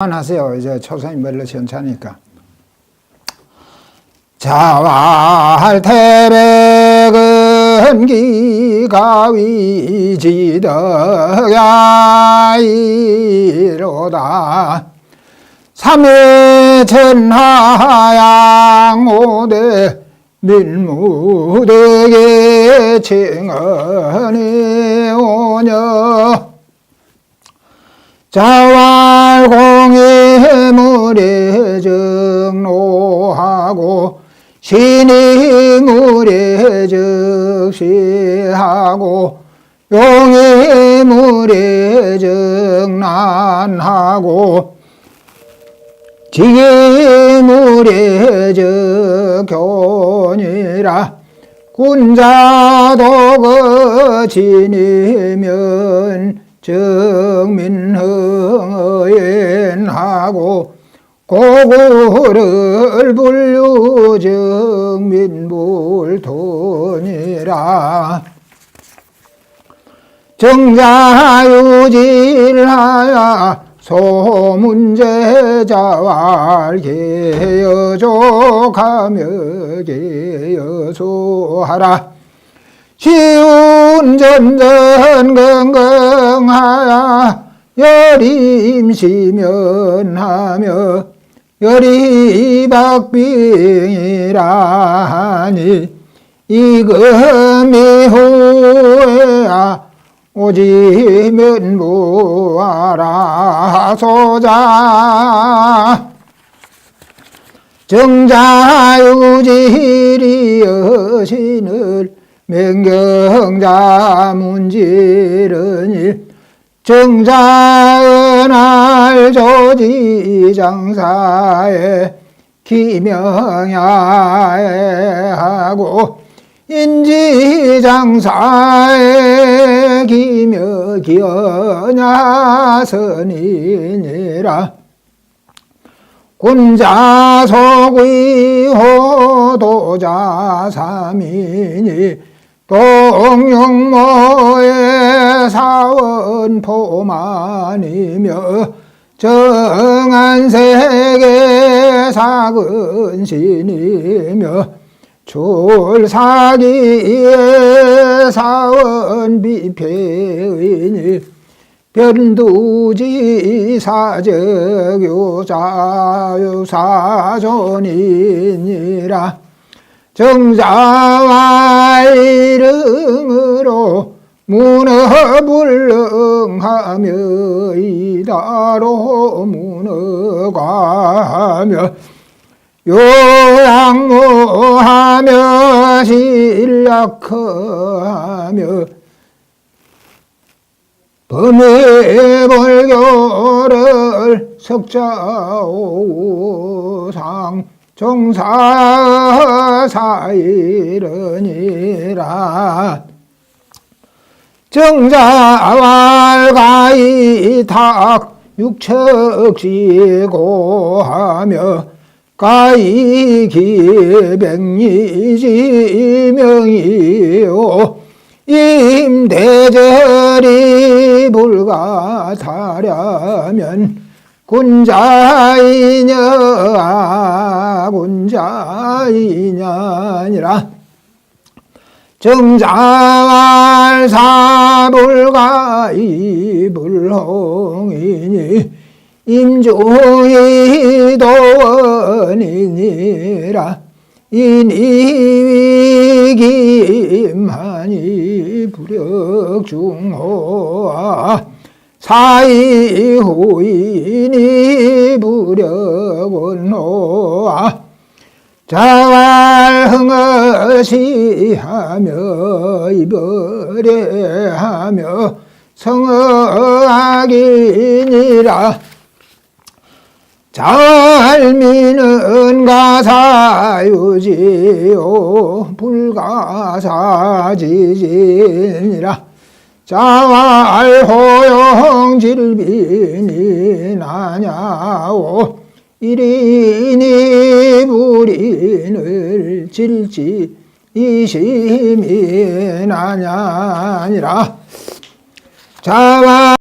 하세요. 이제 초선이 별로 시원찮으니까. 자활 태백은 기가위지덕야이로다 삼회 천하양오대 밀무대계 칭언이 오녀 자활공 의 물에 정로하고 신이 물에 즉시하고 용의 물에 정난하고 물에 적교니라. 군자도 그 지니면 정민흥의인 하고 고구를 불유 정민불돈이라. 정자유질하야 소문제자왈 개여족하며 개여소하라. 쉬운 전전 건강하야 여림시면하며 여리박빙이라니 이금이 후에야 오지면 무하라 소자 정자유지리 여신을 맹경자 문지르니 정자은할 조지장사에 기명야에 하고 인지장사에 기며 기어냐 선이니라. 군자 소귀호도자 삼인이 동용모의 사원 포만이며 정한세계 사근신이며 출사기의 사원 비패이니 변두지 사적요자요 사존이니라 정자와 이름으로 문어불능하며 이다로 문어가며 요양무하며 신락하며 범해불교를 석자오상 정사사이르니라. 정자왈가이 탁 육척지고 하며 가이 기백리지명이요. 임대절이 불가사려면 군자이냐 군자이냐니라. 정자왈 사불가이 불홍이니 임종이 도원이니라. 인이위김하니 불역중호아 사이후인이 부려곤호아. 자활흥어시하며 이별해하며 성어악이니라. 잘 미는 가사유지요. 불가사지지니라 자활호용질빈이 나냐오. 일인이 불인을 질지 이심이 나냐니라. 자와